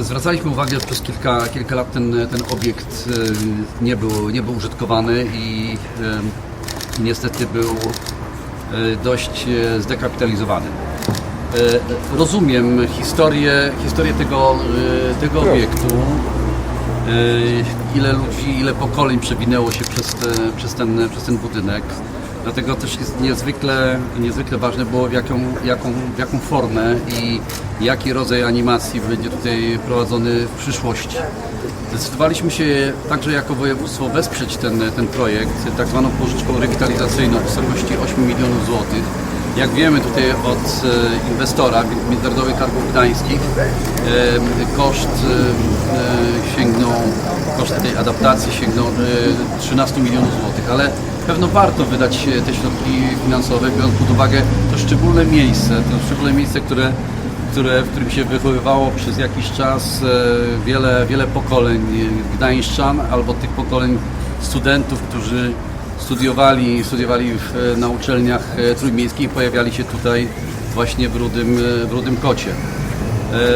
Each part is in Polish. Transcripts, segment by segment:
Zwracaliśmy uwagę, że przez kilka, kilka lat ten, ten obiekt e, nie był, nie był użytkowany i e, niestety był e, dość zdekapitalizowany. Rozumiem historię, historię tego, tego obiektu, ile ludzi, ile pokoleń przewinęło się przez, te, przez, ten, przez ten budynek. Dlatego też jest niezwykle, niezwykle ważne było w jaką, jaką, w jaką formę i jaki rodzaj animacji będzie tutaj prowadzony w przyszłości. Zdecydowaliśmy się także jako województwo wesprzeć ten, ten projekt tak zwaną pożyczką rewitalizacyjną w wysokości 8 milionów złotych. Jak wiemy tutaj od e, inwestora Międzynarodowych Targów Gdańskich e, koszt e, sięgnął, koszt tej adaptacji sięgnął e, 13 milionów złotych, ale pewno warto wydać te środki finansowe, biorąc pod uwagę to szczególne miejsce, to szczególne miejsce, które, które, w którym się wychowywało przez jakiś czas wiele, wiele pokoleń gdańszczan albo tych pokoleń studentów, którzy studiowali, studiowali w, na uczelniach e, trójmiejskich pojawiali się tutaj właśnie w Rudym, e, w Rudym Kocie.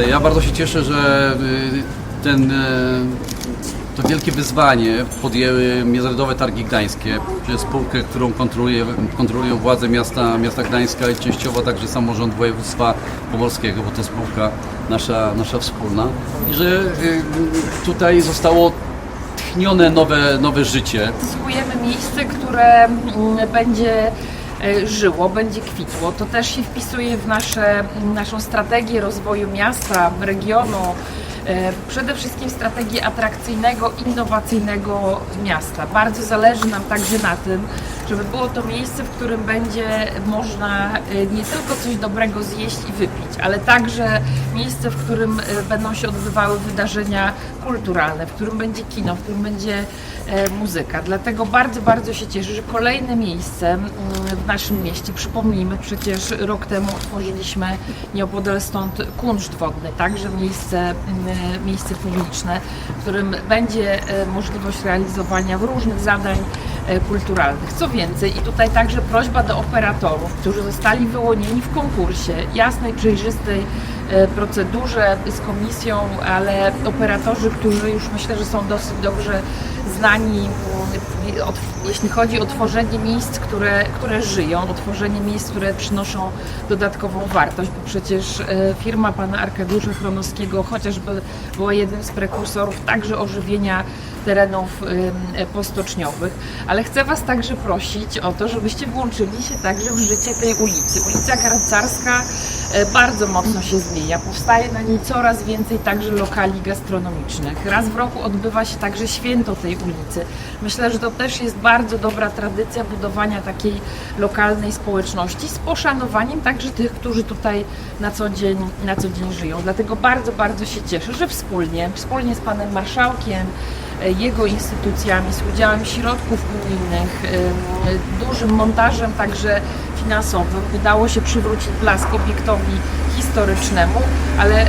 E, Ja bardzo się cieszę, że e, ten, e, to wielkie wyzwanie podjęły Międzynarodowe Targi Gdańskie, czyli spółkę, którą kontroluje, kontrolują władze miasta, miasta Gdańska i częściowo także samorząd województwa pomorskiego, bo to spółka nasza, nasza wspólna. I że e, tutaj zostało tchnione nowe, nowe życie. Zyskujemy miejsce, które mm, będzie e, żyło, będzie kwitło. To też się wpisuje w nasze, naszą strategię rozwoju miasta, regionu, przede wszystkim strategię atrakcyjnego, innowacyjnego miasta. Bardzo zależy nam także na tym, żeby było to miejsce, w którym będzie można e, nie tylko coś dobrego zjeść i wypić, ale także miejsce, w którym e, będą się odbywały wydarzenia kulturalne, w którym będzie kino, w którym będzie e, muzyka. Dlatego bardzo, bardzo się cieszę, że kolejne miejsce mm, w naszym mieście, przypomnijmy, przecież rok temu otworzyliśmy nieopodal stąd kunszt wodny, także miejsce, mm, miejsce publiczne, w którym będzie e, możliwość realizowania różnych zadań e, kulturalnych. Co więcej, i tutaj także prośba do operatorów, którzy zostali wyłonieni w konkursie, jasnej, przejrzystej e, procedurze z komisją, ale operatorzy, którzy już myślę, że są dosyć dobrze znani, jeśli chodzi o tworzenie miejsc, które, które żyją, o tworzenie miejsc, które przynoszą dodatkową wartość, bo przecież e, firma pana Arkadiusza Chronowskiego chociażby była jednym z prekursorów także ożywienia terenów postoczniowych, ale chcę Was także prosić o to, żebyście włączyli się także w życie tej ulicy. Ulica Garcarska e, bardzo mocno się zmienia. Powstaje na niej coraz więcej także lokali gastronomicznych. Raz w roku odbywa się także święto tej ulicy. Myślę, że to też jest bardzo dobra tradycja budowania takiej lokalnej społeczności z poszanowaniem także tych, którzy tutaj na co dzień, na co dzień żyją. Dlatego bardzo, bardzo się cieszę, że wspólnie, wspólnie z panem marszałkiem, e, jego instytucjami, z udziałem środków gminnych, e, dużym montażem także finansowym udało się przywrócić blask obiektowi historycznemu, ale e,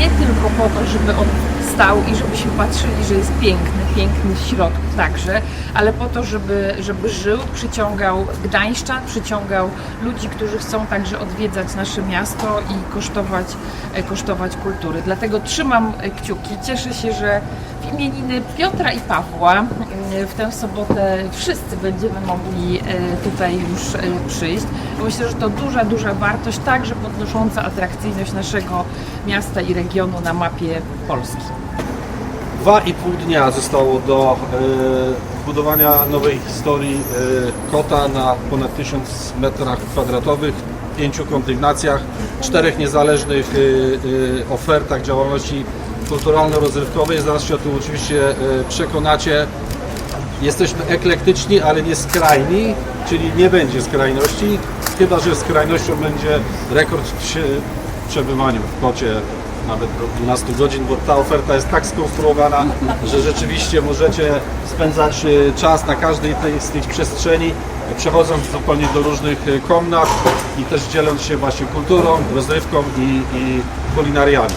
nie tylko po to, żeby on stał i żebyśmy patrzyli, że jest piękny, piękny w środku także, ale po to, żeby, żeby żył, przyciągał Gdańszczan, przyciągał ludzi, którzy chcą także odwiedzać nasze miasto i kosztować, e, kosztować kultury. Dlatego trzymam kciuki. Cieszę się, że w imieniny Piotra i Pawła e, w tę sobotę wszyscy będziemy mogli tutaj już e, przyjść. Myślę, że to duża, duża wartość, także podnosząca atrakcyjność naszego miasta i regionu na mapie Polski. Dwa i pół dnia zostało do e, budowania nowej historii e, kota na ponad 1000 metrach kwadratowych, pięciu kondygnacjach, czterech niezależnych e, ofertach działalności kulturalno-rozrywkowej. Zaraz się o tym oczywiście przekonacie. Jesteśmy eklektyczni, ale nie skrajni, czyli nie będzie skrajności, chyba że skrajnością będzie rekord sie- przebywaniu w kocie nawet do 12 godzin, bo ta oferta jest tak skonstruowana, że rzeczywiście możecie spędzać e, czas na każdej z tych przestrzeni, przechodząc zupełnie do różnych e, komnat i też dzieląc się właśnie kulturą, rozrywką i, i kulinariami.